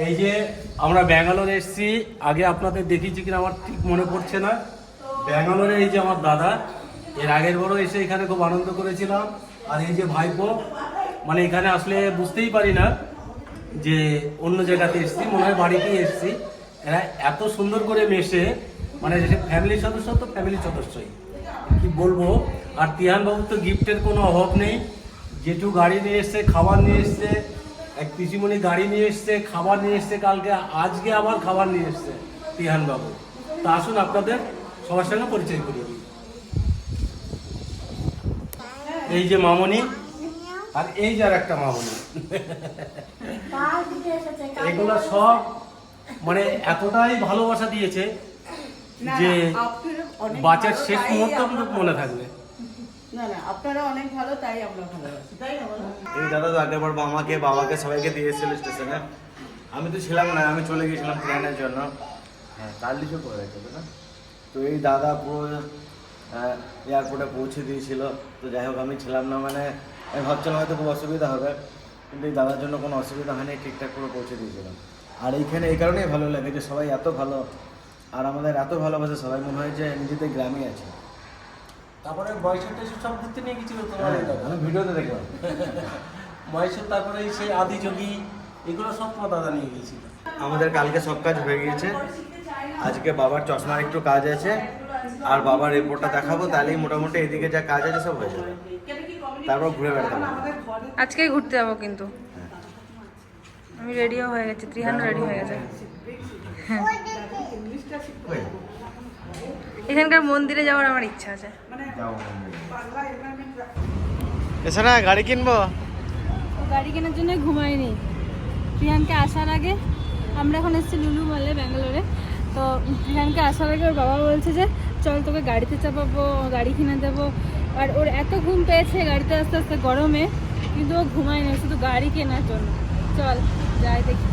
এই যে আমরা ব্যাঙ্গালোরে এসেছি, আগে আপনাদের দেখিয়েছি কিনা আমার ঠিক মনে পড়ছে না। ব্যাঙ্গালোরে এই যে আমার দাদা, এর আগের বড় এসে এখানে খুব আনন্দ করেছিলাম। আর এই যে ভাইপো মানে এখানে আসলে বুঝতেই পারি না যে অন্য জায়গাতে এসেছি, মনে হয় বাড়িতেই এসেছি। এরা এত সুন্দর করে মেশে মানে ফ্যামিলির সদস্য তো ফ্যামিলির সদস্যই। কি বলব? আর তিহান বাবুর তো গিফটের কোনো অভাব নেই। যেটু গাড়ি নিয়ে এসছে, খাবার নিয়ে এসছে এক পিসিমণি গাড়ি নিয়ে এসছে খাবার নিয়ে এসছে কালকে আজকে আবার খাবার নিয়ে এসছে তিহান বাবু তা আসুন আপনাদের সবার সঙ্গে পরিচয় দিই। এই যে মামনি আর এই যে আর একটা মামনি। এগুলো সব মানে এতটাই ভালোবাসা দিয়েছে যে বাচ্চার শেষ মুহূর্ত মনে থাকবে। এই দাদা তো আগের বার আমাকে বাবাকে সবাইকে দিয়েছিল স্টেশনে। আমি তো ছিলাম না, আমি চলে গেছিলাম ট্রেনের জন্য। হ্যাঁ কার্লিশও করে রেখেছে না? তো এই দাদা পুরো এয়ারপোর্টে পৌঁছে দিয়েছিল। তো যাই হোক, আমি ছিলাম না মানে আমি ভাবছিলাম হয়তো খুব অসুবিধা হবে। কিন্তু এই দাদার জন্য কোনো অসুবিধা হয়নি, ঠিকঠাক করে পৌঁছে দিয়েছিলাম। আর এইখানে, এই কারণেই ভালো লাগে যে সবাই এত ভালো। আর আমাদের এত ভালোবাসে, সবাই মনে হয় যে নিজেদের গ্রামে আছে। তারপরে মহেশ্বর টেশ্বর সব ঘুরতে নিয়ে গেছিল তোমার হ্যাঁ, আমি ভিডিওতে দেখলাম। মহেশ্বর তারপরে সেই আদিযোগী এগুলো সব তোমার দাদা নিয়ে গিয়েছিল। আমাদের কালকে সব কাজ হয়ে গিয়েছে। আজকে বাবার চশমার একটু কাজ আছে আর বাবার রিপোর্টটা দেখাবো তাহলেই মোটামুটি এদিকে যা কাজ আছে সব হয়ে যাবে। তারপর ঘুরে বেড়াতে আজকেই ঘুরতে যাব কিন্তু। আমি রেডিও হয়ে গেছি ত্রিহান রেডি হয়ে গেছে। শিখতে কই? এখানকার মন্দিরে যাওয়ার আমার ইচ্ছা আছে। মানে যাও। বাংলা এনভায়রনমেন্ট এছাড়া গাড়ি কিনবো? গাড়ি কেনার জন্য ঘুমাইনি প্রিয়ানকে আসার আগে আমরা এখন এসেছি লুলু মলে ব্যাঙ্গালোরে। তো প্রিয়ানকে আসার আগে ওর বাবা বলছে যে চল তোকে গাড়িতে চাপাবো গাড়ি কিনে দেবো। আর ওর এত ঘুম পেয়েছে গাড়িতে আস্তে আস্তে গরমে কিন্তু ও ঘুমায়নি শুধু গাড়ি কেনার জন্য। চল যাই দেখি।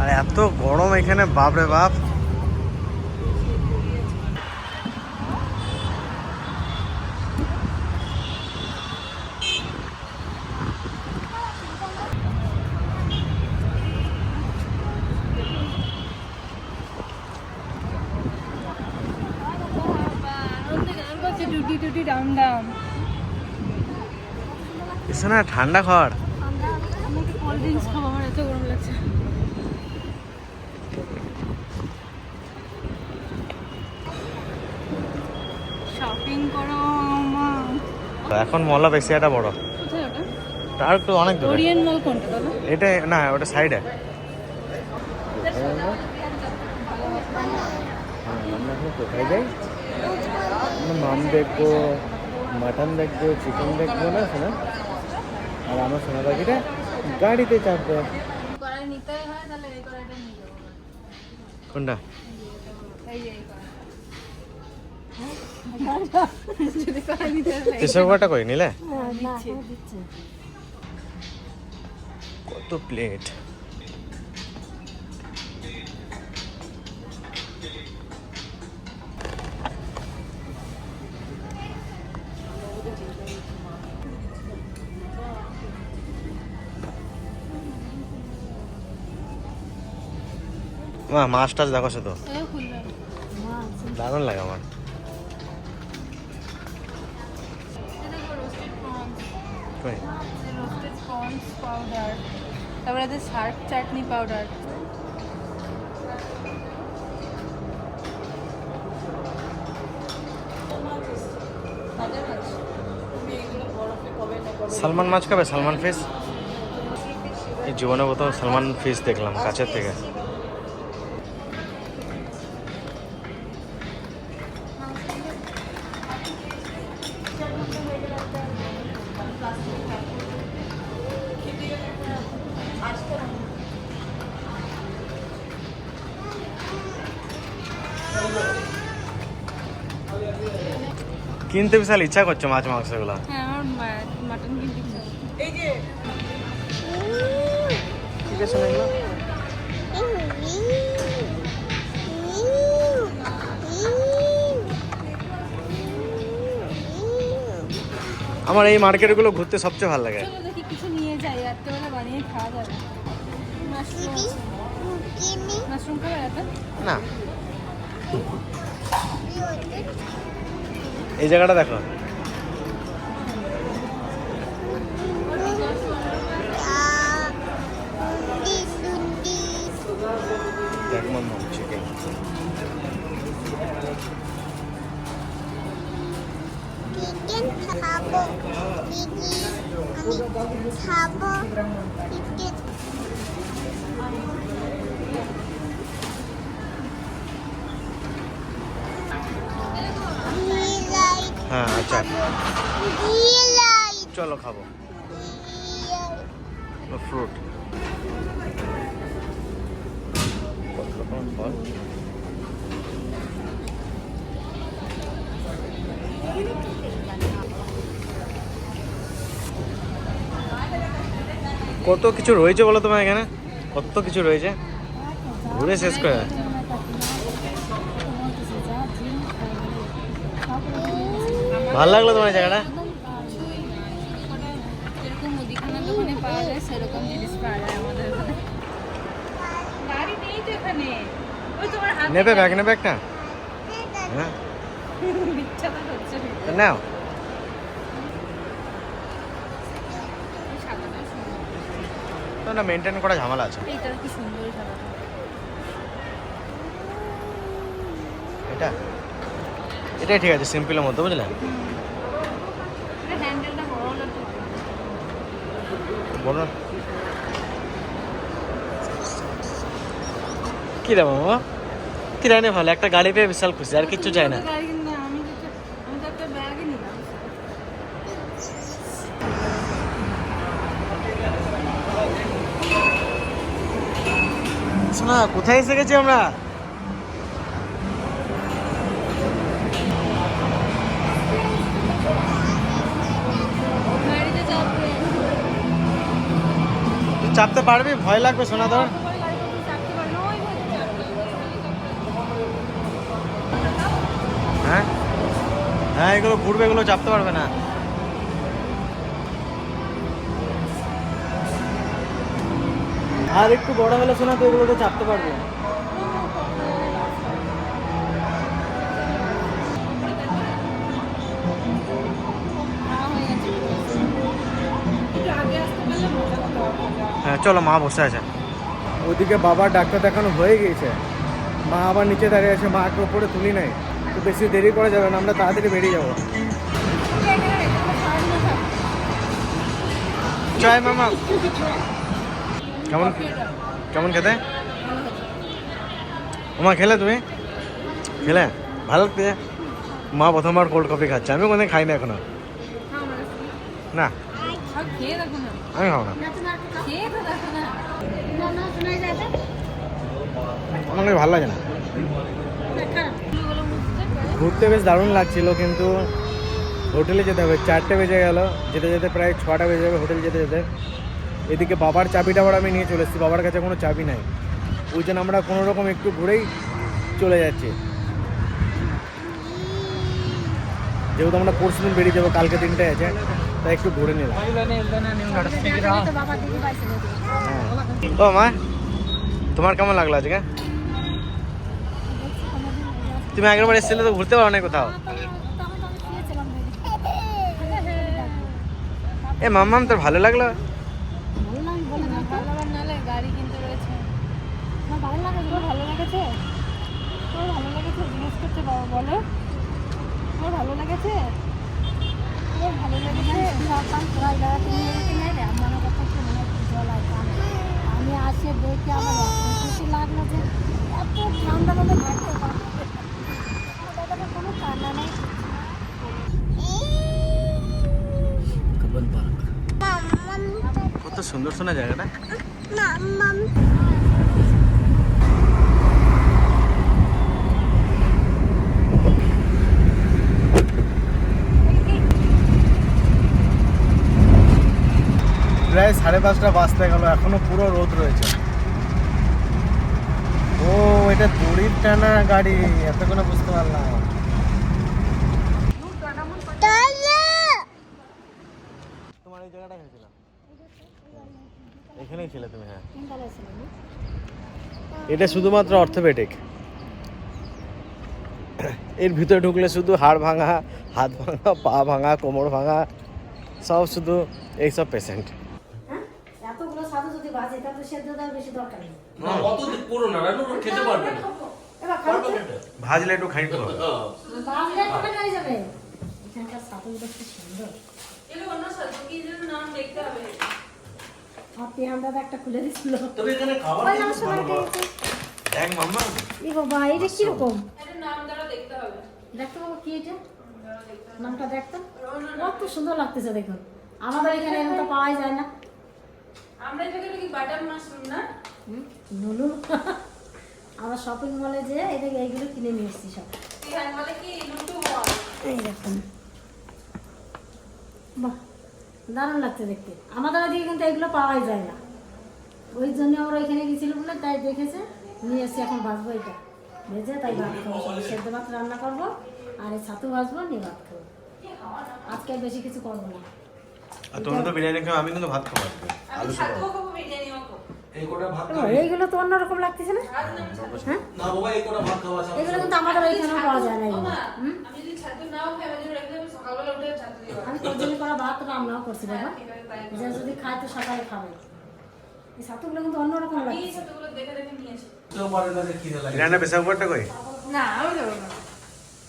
আর এত গরম এখানে বাপরে বাপ। বাপ টুটি টুটি ডাউন এখানে ঠান্ডা ঘর। আমাকে কোল্ড ড্রিঙ্কস খাব আমার এত গরম লাগছে। শপিং করো মা। এখন মলা বেশি একটা বড়। কোথায় ওটা? তার একটু অনেক দূরে। ওরিয়েন্ট মল কোনটা দাদা এটা না ওটা সাইডে আমরা কোথায় যাই? মাম দেখব মাটন দেখব চিকেন দেখব না শোনা? আর আমার সোনা পাখিটা গাড়িতে চাপবো। হয় কোনটা? হয় এসব কটা কই নিলে? কত প্লেট মাছ টাছ দেখো সে তো। দারুণ লাগে আমার। তারপরে আছে শার্ক চাটনি পাউডার সালমান মাছ খাবে? সালমান ফিশ এই জীবনে প্রথম সালমান ফিশ দেখলাম কাছের থেকে। কিনতে বিশাল ইচ্ছা করছে মাছ মাংসগুলো হ্যাঁ আমার মাটন কিনতে ইচ্ছা এই যে ঠিক আছে না আমার এই মার্কেটগুলো ঘুরতে সবচেয়ে ভালো লাগে। কিছু নিয়ে যাই রাত্রেবেলা বানিয়ে খাওয়া যাবে। মাশরুম খাবে না। এই জায়গাটা দেখো। দেখ মাম্মা চিকেন চিকেন খাব দিদি আমি খাব। হ্যাঁ আচ্ছা। চলো খাব। ফ্রুট কত ফল কত কিছু রয়েছে বলো তোমার এখানে? কত কিছু রয়েছে? ঘুরে শেষ করে। এখানে। ওই তোমার হাতে নেবে ব্যাগ নেবে একটা? হ্যাঁ। নাও। তো না মেনটেন করা ঝামেলা আছে। এইটা কি সুন্দর এটা? এটাই ঠিক আছে সিম্পলের মধ্যে বুঝলে? এটা হ্যান্ডেলটা বড় হলে তো বলো কি রে বাবা কি রে ভালো একটা গাড়ি পেয়ে বিশাল খুশি আর কিচ্ছু চাই না। শোনা কোথায় এসে গেছি আমরা? চাপতে পারবি? ভয় লাগবে শোনা তোর হ্যাঁ? হ্যাঁ এগুলো ঘুরবে, এগুলো চাপতে পারবে না। আর একটু বড় হলে শোনা তো এগুলো তো চাপতে পারবে। চলো মা বসে আছে। ওদিকে বাবার ডাক্তার দেখানো হয়ে গিয়েছে। মা আবার নিচে দাঁড়িয়ে আছে মাকে ওপরে তুলি নাই। তো বেশি দেরি করা যাবে না আমরা তাড়াতাড়ি বেরিয়ে যাব। জয় মামা কেমন কেমন খেতে? ওমা খেলে তুমি? খেলে? ভালো লাগছে মা প্রথমবার কোল্ড কফি খাচ্ছে। আমি কোনোদিন খাই না এখনও না? আমি দেখো না। আমার ভালো লাগে না। ঘুরতে বেশ দারুণ লাগছিল, কিন্তু হোটেলে যেতে হবে। চারটে বেজে গেল, যেতে যেতে প্রায় ছটা বেজে যাবে হোটেল যেতে যেতে। এদিকে বাবার চাবিটা আবার আমি নিয়ে চলে এসেছি, বাবার কাছে কোনো চাবি নাই। ওই জন্য আমরা কোনো রকম একটু ঘুরেই চলে যাচ্ছি। যেহেতু আমরা পরশু দিন বেরিয়ে যাব, কালকে দিনটাই আছে। তাই একটু ঘুরে নিলাম ও মা তোমার কেমন লাগল আজকে? তুমি আগের বার এসেছিলে তো ঘুরতে পারো না কোথাও? এ মাম্মাম তোর ভালো লাগল? ভালো লেগেছে? আমি আসে দেখে আমার খুশি লাগল যে এত ঠান্ডা মধ্যে থাকতে পারব কোনো কান্না নেই কত সুন্দর শোনা জায়গাটা? প্রায় সাড়ে পাঁচটা বাজতে গেল এখনও পুরো রোদ রয়েছে। ও এটা দড়ির টানা গাড়ি এতক্ষণে বুঝতে পারলাম। তোমার এই জায়গাটা খেয়েছিলাম এখানেই ছিলে তুমি হ্যাঁ। এটা শুধুমাত্র অর্থোপেডিক। এর ভিতরে ঢুকলে শুধু হাড় ভাঙা হাত ভাঙা পা ভাঙা কোমর ভাঙা সব শুধু এইসব পেশেন্ট। যদি তো সেদ্ধ দেওয়ার বেশি দরকার নেই। না অত পুরো না রানু খেতে পারবে না। এবার ভাজলে একটু খাইতে হবে। বাজলে একটুখানি হয়ে যাবে। এখানকার খুব সুন্দর। এগুলো অন্য সাথে কি যেন নাম দেখতে হবে। আমার পিয়ান একটা খুলে দিছিল তবে এখানে খাবার ওই কিন্তু আমার ভালো সময় পাওয়া মাম্মা ই বাবা এটা কীরকম? এটা নাম দ্বারা দেখতে হবে। দেখতে বাবা কি এটা? নামটা দেখতো? কত সুন্দর লাগতেছে দেখুন। আমাদের এখানে এখন তো পাওয়াই যায় না। আমরা এটাকে কি বাটার মাশরুম না? নুনু। আমরা শপিং মলে যে এদিকে এইগুলো কিনে নিয়ে এসেছি সব। এই দেখুন। বাহ দারুণ লাগছে দেখতে। আমাদের ওদিকে কিন্তু এগুলো পাওয়াই যায় না। ওই জন্য আমরা ওইখানে গেছিলাম বলে তাই দেখেছে নিয়ে এসে এখন ভাজবো এটা। ভেজে তাই ভাত খাব। সেদ্ধ ভাত রান্না করব আর এই ছাতু ভাজবো নিয়ে ভাত খাব। আজকে বেশি কিছু করব না। আর তুমি তো বিরিয়ানি খাও আমি কিন্তু ভাত খাব। আমি খাব এইগুলো তো অন্যরকম লাগতেছে না? না হ্যাঁ? না বাবা এই কোটা ভাত খাওয়া আছে এগুলো কিন্তু আমাদের ওইখানেও পাওয়া যায় না? আমি আমি কদিন করা ভাত রান্নাও করছি বাবা। যে যদি খায় তো সকালে খাবে। এই ছাতুগুলো কিন্তু অন্যরকম আমি লাগছে ছাতুগুলো দেখে দেখে নিয়েছি কেউ পারে না যে খিদে লাগে। বিরিয়ানি পেশা উপরটা কই? না আমি দেবো না।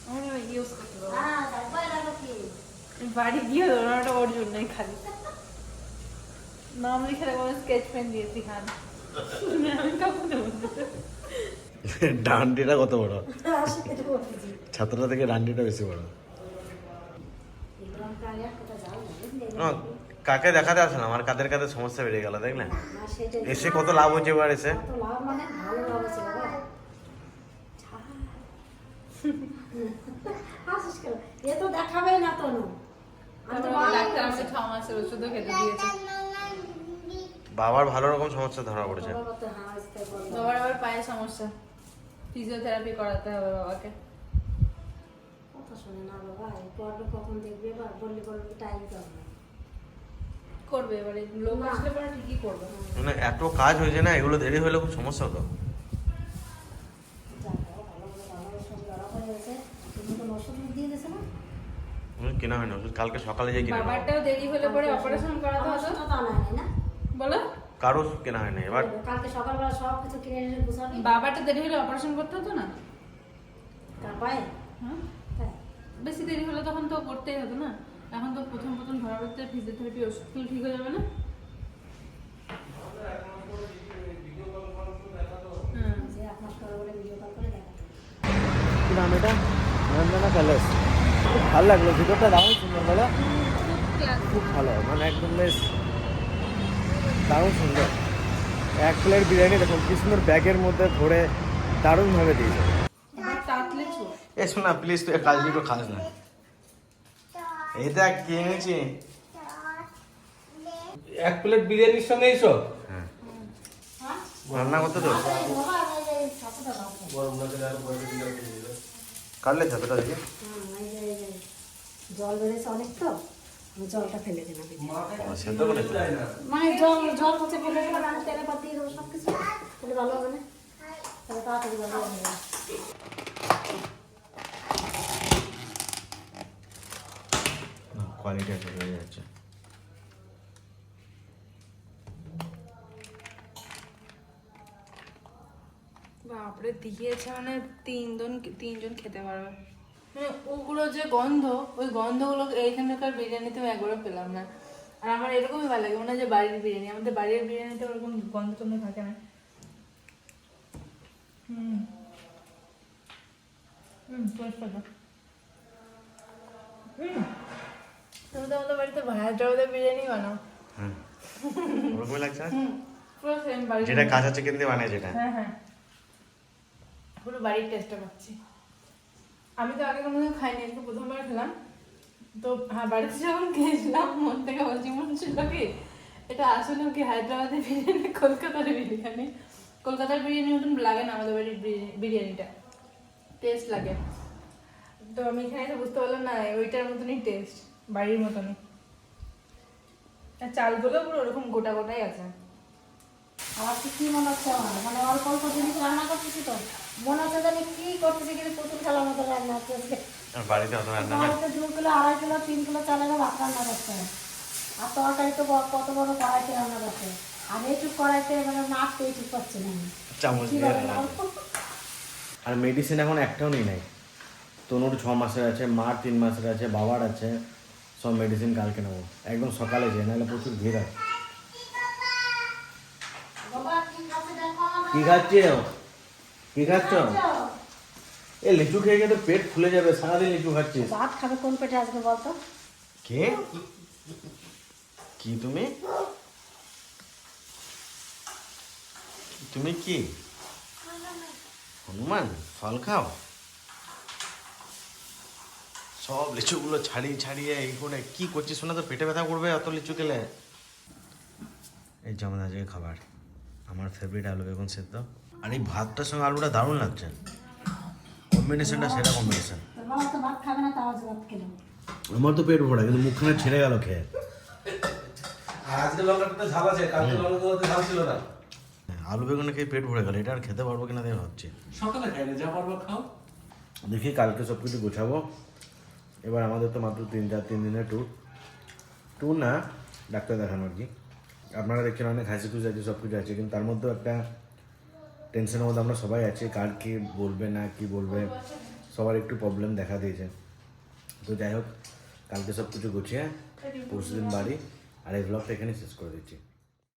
আমি ইউজ করতে পারব হ্যাঁ তারপরে দেখো কি বাড়ি গিয়ে দেবো না ওটা ওর জন্যই খালি। নাম লিখে রাখব স্কেচ পেন দিয়েছি খান আমি কাউকে দেবো ডান্ডিটা কত বড়? ছাত্রটা থেকে ডান্ডিটা বেশি বড়। আর কাকে দেখাতে আসলাম আমার কাদের কাদের সমস্যা বেড়ে গেল দেখলেন? না, এসে কত লাভ হচ্ছে এবার এসে? মানে দেখাবেই না তো বাবার ভালো রকম সমস্যা ধরা পড়েছে বাবা তো হ্যাঁ। বাবার আবার পায়ে সমস্যা ফিজিওথেরাপি করাতে হবে বাবাকে কথা শোনে না বাবা, কখন দেখবে এবার? বললে বলবে টাইম তো করবে এবারে লোক আসলে পরে ঠিকই করবে মানে এত কাজ হয়েছে না এগুলো দেরি হলে খুব সমস্যা হতো যাক বাবা, ভালো করে ধরা হয়ে গেছে। তুমি তো ওষুধ দিয়ে দিয়েছে না? ওষুধ কেনা হয়নি ওষুধ কালকে সকালে যাই কিনে বাবারটাও দেরি হলে পরে অপারেশন করাতে হতো তো হয়নি না? বলো। কারও কেনা হয়নি এবার কালকে সকালবেলা সব কিছু কিনে এনে গুছাবি। বাবারটা দেরি হলে অপারেশন করতে হতো না? তার পায়ে হ্যাঁ বেশি দেরি হলে তখন তো করতেই হতো না। এখন তো প্রথম প্রথম ধরা পড়তে ফিজিওথেরাপি ওষুধ ঠিক হয়ে যাবে না। কি নাম এটা? নন্দনা প্যালেস। খুব ভালো লাগল ভিতরটা দারুণ সুন্দর বলো খুব ভালো মানে একদম বেশ দারুণ সুন্দর। এক প্লেট বিরিয়ানি দেখুন কি সুন্দর ব্যাগের মধ্যে ভরে দারুণভাবে দিয়েছে। এ শোনা প্লিজ তুই কাজ একটু খাস না। এই দেখ কি এক প্লেট বিরিয়ানির সঙ্গে এইসব রান্না করতে তো? না। কাটলে ছাতুটা দেখি? জল বেড়েছে অনেক তো আমি জলটা ফেলে দিলাম সেদ্ধ? মানে জল জল হচ্ছে ফেলে দিলাম আমি তেলে পাত দিয়ে দেবো সব কিছু তাহলে ভালো হবে না? তাহলে তাড়াতাড়ি ভালো হবে কোয়ালিটি আছে হয়ে যাচ্ছে। বাপরে দিয়েছে মানে তিনজন তিনজন খেতে পারবে। মানে ওগুলো যে গন্ধ ওই গন্ধগুলো এইখানকার বিরিয়ানিতে আমি একবারও পেলাম না। আর আমার এরকমই ভালো লাগে মনে হয় যে বাড়ির বিরিয়ানি। আমাদের বাড়ির বিরিয়ানিতে ওরকম গন্ধ টন্ধ থাকে না। হুম। হুম পরিষ্কার হুম। তুমি তো আমাদের বাড়িতে হায়দ্রাবাদের বিরিয়ানি বানাও। হ্যাঁ ওরকমই লাগছে পুরো সেম যেটা কাঁচা চিকেন দিয়ে বানায় যেটা। হ্যাঁ হ্যাঁ। পুরো বাড়ির টেস্টটা পাচ্ছি। আমি তো আগে কোনোদিন খাইনি, আজকে প্রথমবার খেলাম। তো হ্যাঁ বাড়িতে যখন খেয়েছিলাম, মন থেকে বলছি মনে ছিল কি, এটা আসলে কি হায়দ্রাবাদের বিরিয়ানি, কলকাতার বিরিয়ানি? কলকাতার বিরিয়ানি মতন লাগে না আমাদের বাড়ির বিরিয়ানি- বিরিয়ানিটা। টেস্ট লাগে। তো আমি এখানে এসে বুঝতে পারলাম না, ওইটার মতনই টেস্ট বাড়ির মতনই। চালগুলো পুরো ওরকম গোটা গোটাই আছে। আমার কি মনে হচ্ছে আমার? মানে অল্প অল্প জিনিস রান্না করতেছি তো? মনে হচ্ছে জানি কি করতেছি কিন্তু পুতুল খেলার মতো রান্না হচ্ছে আজকে। বাড়িতে অত রান্না বাড়িতে দু কিলো আড়াই কিলো তিন কিলো চালেরও ভাত রান্না করতে হয়। আর তরকারি তো কত বড় কড়াইতে রান্না হয়। আর এইটুক কড়াইতে মানে এইটুক পাচ্ছি না চামচ? আর? মেডিসিন এখন একটাও নেই নাই। তনুর ছ মাসের আছে মার তিন মাসের আছে বাবার আছে সব মেডিসিন কালকে নেব। একদম সকালে যে নাহলে প্রচুর ভিড় আছে বাবা, কি খাচ্ছে কি খাচ্ছে। এ লিচু খেয়ে তো পেট ফুলে যাবে সারাদিন লিচু খাচ্ছিস। ভাত খাবে কোন পেটে আজকে বলতো? কে? কি তুমি? তুমি কি? হনুমান ফল খাও? সব লিচুগুলো ছাড়িয়ে ছাড়িয়ে এই করে কি করছিস শোনা তো পেটে ব্যথা করবে অত লিচু খেলে। এই যেমন আজকে খাবার আমার ফেভারিট আলু বেগুন সেদ্ধ। আর এই ভাতটার সঙ্গে আলুটা দারুণ লাগছে। কম্বিনেশনটা সেরা কম্বিনেশন আমার তো পেট ভরা কিন্তু মুখখানে ছেড়ে গেল খেয়ে। আজকে লঙ্কাটা ঝাল আছে কালকে লঙ্কাগুলোতে ঝাল ছিল না। আলু বেগুনে খেয়ে পেট ভরে গেল এটা আর খেতে পারব কিনা দেখে ভাবছি। সকালে খাই না যা পারব খাও। দেখি কালকে সব কিছু গোছাবো। এবার আমাদের তো মাত্র তিন চার তিন দিনের ট্যুর ট্যুর না ডাক্তার দেখানো আর কি। আপনারা দেখছেন অনেক হাসি খুশি আছে সব কিছু আছে কিন্তু তার মধ্যেও একটা টেনশনের মধ্যে আমরা সবাই আছি, কার কি বলবে না, কি বলবে, সবার একটু প্রবলেম দেখা দিয়েছে। তো যাই হোক, কালকে সব কিছু গুছিয়ে পরশু দিন বাড়ি, আর এই ব্লগটা এখানে শেষ করে দিচ্ছি।